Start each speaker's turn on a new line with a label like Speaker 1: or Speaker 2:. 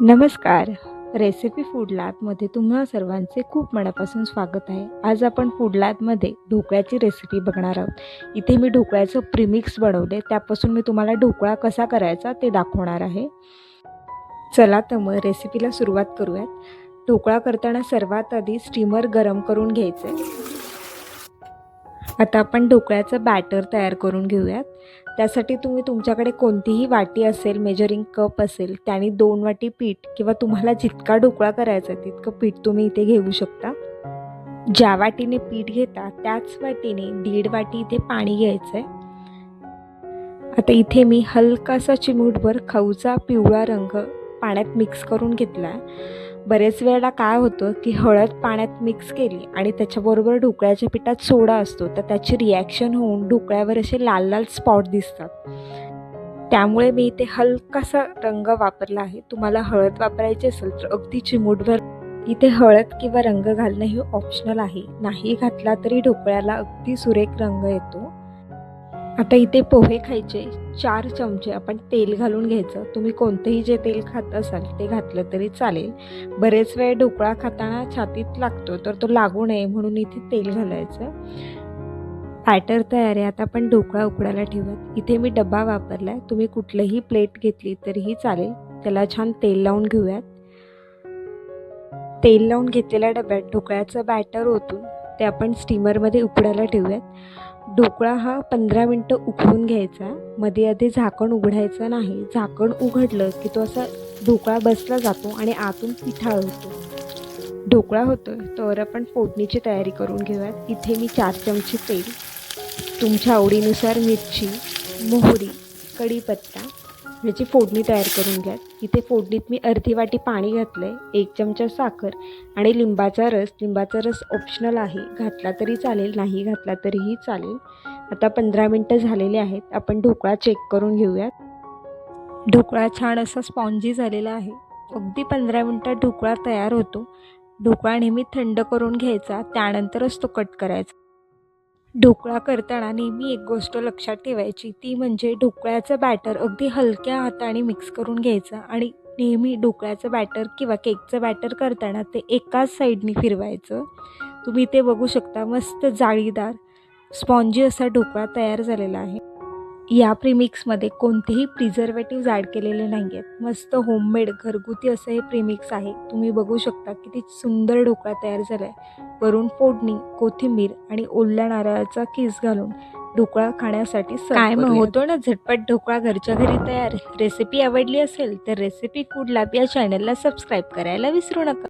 Speaker 1: नमस्कार. Recipe food लॅबमध्ये तुम्हा सर्वांचे खूप मनापासून स्वागत आहे. आज आपण फूड लॅबमध्ये ढोकळ्याची रेसिपी बघणार आहोत. इथे मी ढोकळ्याचं प्रिमिक्स बनवले. त्यापासून मी तुम्हाला ढोकळा कसा करायचा ते दाखवणार आहे. चला तर मग रेसिपीला सुरुवात करूयात. ढोकळा करताना सर्वात आधी स्टीमर गरम करून घ्यायचे. आता आपण ढोकळ्याचं बॅटर तयार करून घेऊयात. त्यासाठी तुम्ही तुमच्याकडे कोणतीही वाटी असेल मेजरिंग कप असेल त्याने दोन वाटी पीठ किंवा तुम्हाला जितका ढोकळा करायचा आहे तितकं पीठ तुम्ही इथे घेऊ शकता. ज्या वाटीने पीठ घेता त्याच वाटीने दीड वाटी इथे पाणी घ्यायचं आहे आता इथे मी हलकासा चिमूटभर खाऊचा पिवळा रंग पाण्यात मिक्स करून घेतला आहे बरेच वेळेला काय होतं की हळद पाण्यात मिक्स केली आणि त्याच्याबरोबर ढोकळ्याच्या पिठात सोडा असतो तर त्याची रिॲक्शन होऊन ढोकळ्यावर असे लाल लाल स्पॉट दिसतात. त्यामुळे मी इथे हलकासा रंग वापरला आहे. तुम्हाला हळद वापरायची असेल तर अगदी चिमूटभर. इथे हळद किंवा रंग घालणं हे ऑप्शनल आहे. नाही घातला तरी ढोकळ्याला अगदी सुरेख रंग येतो. आता इथे पोहे खायचे चार चमचे. आपण तेल घालून घ्यायचं. तुम्ही कोणतंही जे तेल खात असाल ते घातलं तरी चालेल. बरेच वेळ ढोकळा खाताना छातीत लागतो तर तो लागू नये म्हणून इथे तेल घालायचं. पॅटर तयार आहे. आता आपण ढोकळा उकडायला ठेवत इथे मी डबा वापरला आहे तुम्ही कुठलंही प्लेट घेतली तरीही चालेल. त्याला छान तेल लावून घेऊयात. तेल लावून घेतलेल्या डब्यात ढोकळ्याचं बॅटर ओतून ते आपण स्टीमरमध्ये उकडायला ठेवूयात. ढोकळा हा पंधरा मिनटं उकळून घ्यायचा. मध्ये आधी झाकण उघडायचं नाही. झाकण उघडलं की तो असा ढोकळा बसला जातो आणि आतून पिठाळ होतो ढोकळा होतो तर आपण फोडणीची तयारी करून घेऊयात. इथे मी चार चमचे तेल तुमच्या आवडीनुसार मिरची मोहरी कढीपत्ता याची फोडणी तयार करून घ्या इथे फोडणीत मी अर्धी वाटी पाणी घातलं आहे एक चमचा साखर आणि लिंबाचा रस. लिंबाचा रस ऑप्शनल आहे घातला तरी चालेल नाही घातला तरीही चालेल. आता पंधरा मिनटं झालेले आहेत आपण ढोकळा चेक करून घेऊयात. ढोकळा छान असा स्पॉन्जी झालेला आहे. अगदी पंधरा मिनटात ढोकळा तयार होतो. ढोकळा नेहमी थंड करून घ्यायचा त्यानंतरच तो कट करायचा. ढोकळा करताना नेहमी एक गोष्ट लक्षात ठेवायची. ती म्हणजे ढोकळ्याचं बॅटर अगदी हलक्या हाताने मिक्स करून घ्यायचं आणि नेहमी ढोकळ्याचं बॅटर किंवा केकचं बॅटर करताना ते एकाच साईडने फिरवायचं. तुम्ही ते बघू शकता मस्त जाळीदार स्पॉन्जी असा ढोकळा तयार झालेला आहे. या प्रीमिक्समध्ये कोणतेही प्रिझर्वेटिव्ज ॲड केलेले नाही आहेत मस्त होममेड घरगुती असं हे प्रीमिक्स आहे. तुम्ही बघू शकता किती सुंदर ढोकळा तयार झाला आहे वरून फोडणी कोथिंबीर आणि ओल्या नारळाचा किस घालून ढोकळा खाण्यासाठी काय मग? होतो ना झटपट ढोकळा घरच्या घरी तयार. रेसिपी आवडली असेल तर रेसिपी फूड लॅब या चॅनलला सबस्क्राईब करायला विसरू नका.